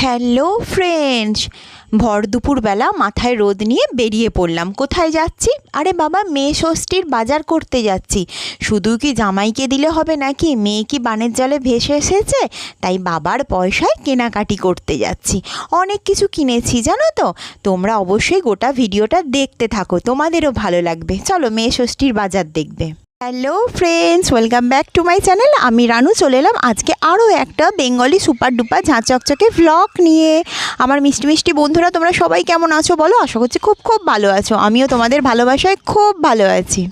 Hello friends ভর দুপুরবেলা মাথায় রোদ নিয়ে বেরিয়ে পড়লাম। কোথায় যাচ্ছি? আরে বাবা, মেয়ে ষষ্ঠীর বাজার করতে যাচ্ছি। শুধু কি জামাইকে দিলে হবে নাকি? মেয়ে কি বানের জলে ভেসে এসেছে? তাই বাবার পয়সায় কেনাকাটি করতে যাচ্ছি। অনেক কিছু কিনেছি, জানো তো? তোমরা অবশ্যই গোটা ভিডিওটা দেখতে থাকো। তোমাদেরও ভালো লাগবে। চলো মেয়ে ষষ্ঠীর বাজার দেখবে। Hello friends welcome back to my channel আমি রানু চলে এলাম আজকে আরও একটা বেঙ্গলি সুপার ডুপার ঝাঁ চকচকে ভ্লগ নিয়ে। আমার মিষ্টি মিষ্টি বন্ধুরা, তোমরা সবাই কেমন আছো বলো? আশা করছি খুব খুব ভালো আছো। আমিও তোমাদের ভালোবাসায় খুব ভালো আছি।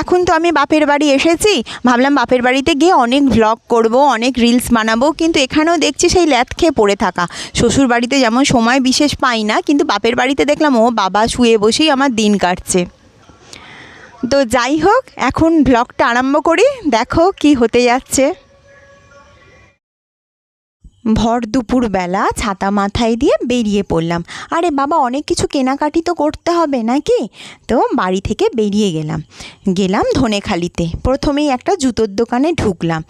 এখন তো আমি বাপের বাড়ি এসেছি। ভাবলাম বাপের বাড়িতে গিয়ে অনেক ভ্লগ করব, অনেক রিলস বানাবো। কিন্তু এখানেও দেখছি সেই ল্যাথ খেয়ে পড়ে থাকা। শ্বশুর বাড়িতে যেমন সময় বিশেষ পাই না, কিন্তু বাপের বাড়িতে দেখলাম, ও বাবা শুয়ে বসেই আমার দিন কাটছে। তো যাই হোক, এখন ব্লগটা আরম্ভ করি। দেখো কি হতে যাচ্ছে। ভর দুপুরবেলা ছাতা মাথায় দিয়ে বেরিয়ে পড়লাম। আরে বাবা, অনেক কিছু কেনাকাটি তো করতে হবে নাকি? তো বাড়ি থেকে বেরিয়ে গেলাম। গেলাম ধনেখালিতে। প্রথমেই একটা জুতোর দোকানে ঢুকলাম।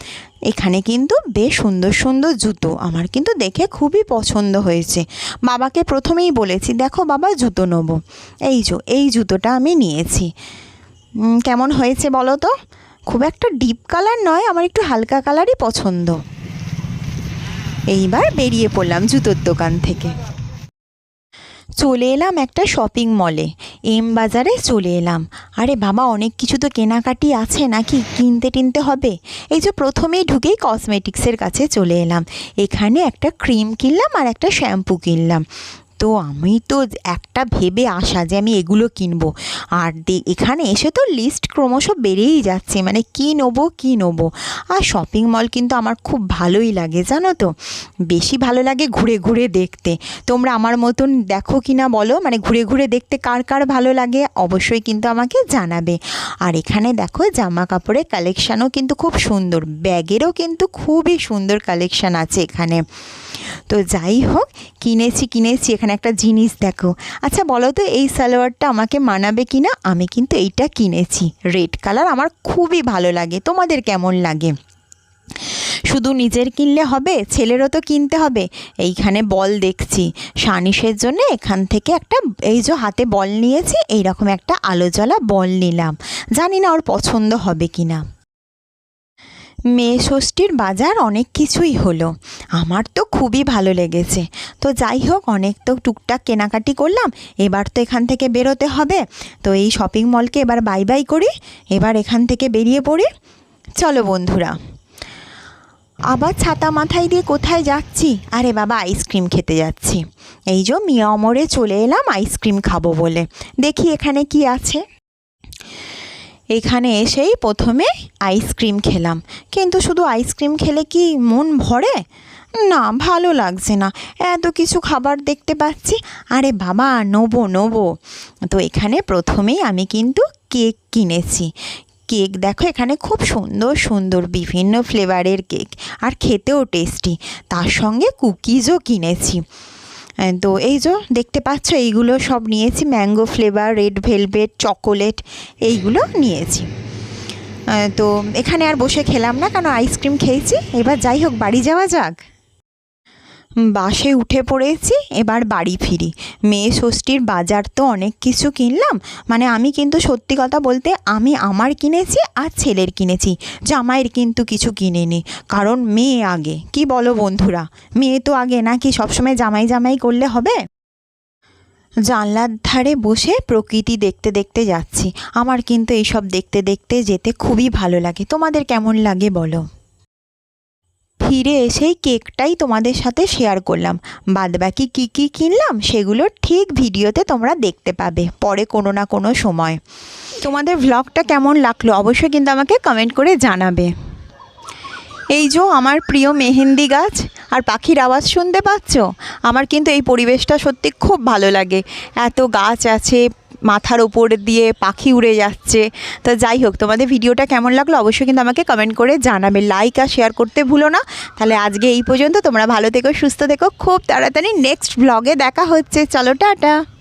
এখানে কিন্তু বেশ সুন্দর সুন্দর জুতো। আমার কিন্তু দেখে খুবই পছন্দ হয়েছে। বাবাকে প্রথমেই বলেছি, দেখো বাবা, জুতো নেব। এই যো, এই জুতোটা আমি নিয়েছি। কেমন হয়েছে বলো তো? খুব একটা ডিপ কালার নয়, আমার একটু হালকা কালারই পছন্দ। এইবার বেরিয়ে পড়লাম জুতোর দোকান থেকে। চলে এলাম একটা শপিং মলে এম বাজারে চলে এলাম। আরে বাবা, অনেক কিছু তো কেনাকাটি আছে নাকি? কিনতে টিনতে হবে? এই যে প্রথমেই ঢুকেই কসমেটিক্সের কাছে চলে এলাম। এখানে একটা ক্রিম কিনলাম আর একটা শ্যাম্পু কিনলাম। তো আমি তো একটা ভেবে আসা যে আমি এগুলো কিনবো। আর দে- এখানে এসে তো লিস্ট ক্রমশ বেড়েই যাচ্ছে মানে কী নেব কী নেব? আর শপিং মল কিন্তু আমার খুব ভালোই লাগে, জানো তো? বেশি ভালো লাগে ঘুরে ঘুরে দেখতে। তোমরা আমার মতন দেখো কি না বলো? মানে ঘুরে ঘুরে দেখতে কার কার ভালো লাগে, অবশ্যই কিন্তু আমাকে জানাবে। আর এখানে দেখো জামা কাপড়ের কালেকশানও কিন্তু খুব সুন্দর। ব্যাগেরও কিন্তু খুবই সুন্দর কালেকশান আছে এখানে। তো যাই হোক, কিনেছি কিনেছি, এখানে একটা জিনিস দেখো। আচ্ছা বলো তো এই সালোয়ারটা আমাকে মানাবে কি না আমি কিন্তু এইটা কিনেছি। রেড কালার আমার খুবই ভালো লাগে। তোমাদের কেমন লাগে? শুধু নিজের কিনলে হবে, ছেলেরও তো কিনতে হবে। এইখানে বল দেখছি। সানিসের জন্য এখান থেকে একটা, এই যে হাতে বল নিয়েছি, এইরকম একটা আলো জ্বলা বল নিলাম। জানি না ওর পছন্দ হবে কি না মেয়ে ষষ্ঠীর বাজার অনেক কিছুই হলো। আমার তো খুবই ভালো লেগেছে। তো যাই হোক, অনেক তো টুকটাক কেনাকাটি করলাম, এবার তো এখান থেকে বেরোতে হবে। তো এই শপিং মলকে এবার বাই বাই করি, এবার এখান থেকে বেরিয়ে পড়ি। চলো বন্ধুরা, আবার ছাতা মাথায় দিয়ে কোথায় যাচ্ছি? আরে বাবা আইসক্রিম খেতে যাচ্ছি। এই যে মিয়া অমরে চলে এলাম আইসক্রিম খাব বলে। দেখি এখানে কি আছে। এখানে এসেই প্রথমে আইসক্রিম খেলাম। কিন্তু শুধু আইসক্রিম খেলে কি মন ভরে? না, ভালো লাগছে না। এত কিছু খাবার দেখতে পাচ্ছি। আরে বাবা, নেব নেব। তো এখানে প্রথমেই আমি কিন্তু কেক কিনেছি। কেক দেখো, এখানে খুব সুন্দর সুন্দর বিভিন্ন ফ্লেভারের কেক। আর খেতেও টেস্টি তার সঙ্গে কুকিজও কিনেছি। তো এই যে দেখতে পাচ্ছ, এইগুলো সব নিয়েছি। Mango flavour, red velvet, chocolate, এইগুলো নিয়েছি। তো এখানে আর বসে খেলাম না, কেন আইসক্রিম খেয়েছি? এবার যাই হোক, বাড়ি যাওয়া যাক। বাসে উঠে পড়েছি, এবার বাড়ি ফিরি। মেয়ে ষষ্ঠীর বাজার তো অনেক কিছু কিনলাম মানে আমি কিন্তু সত্যি কথা বলতে আমি আমার কিনেছি আর ছেলের কিনেছি, জামাইয়ের কিন্তু কিছু কিনিনি, কারণ মেয়ে আগে, কি বলো বন্ধুরা? মেয়ে তো আগে নাকি সবসময় জামাই জামাই করলে হবে? জানলার ধারে বসে প্রকৃতি দেখতে দেখতে যাচ্ছি, আমার কিন্তু এইসব দেখতে দেখতে যেতে খুবই ভালো লাগে, তোমাদের কেমন লাগে বলো? ফিরে এসেই কেকটাই তোমাদের সাথে শেয়ার করলাম। বাদবাকি কী কী কিনলাম সেগুলো ঠিক ভিডিওতে তোমরা দেখতে পাবে পরে কোনো না কোনো সময়। তোমাদের ভ্লগটা কেমন লাগল অবশ্যই কিন্তু আমাকে কমেন্ট করে জানাবে। এই যে আমার প্রিয় মেহেন্দি গাছ আর পাখির আওয়াজ শুনতে পাচ্ছ? আমার কিন্তু এই পরিবেশটা সত্যি খুব ভালো লাগে। এত গাছ আছে মাথার ওপর দিয়ে পাখি উড়ে যাচ্ছে। তো যাই হোক, তোমাদের ভিডিওটা কেমন লাগল অবশ্যই কিন্তু আমাকে কমেন্ট করে জানাবে। লাইক আর শেয়ার করতে ভুলো না। তাহলে আজকে এই পর্যন্ত, তোমরা ভালো থেকো, সুস্থ থেকো। খুব তাড়াতাড়ি নেক্সট ব্লগে দেখা হচ্ছে। চলো, টাটা!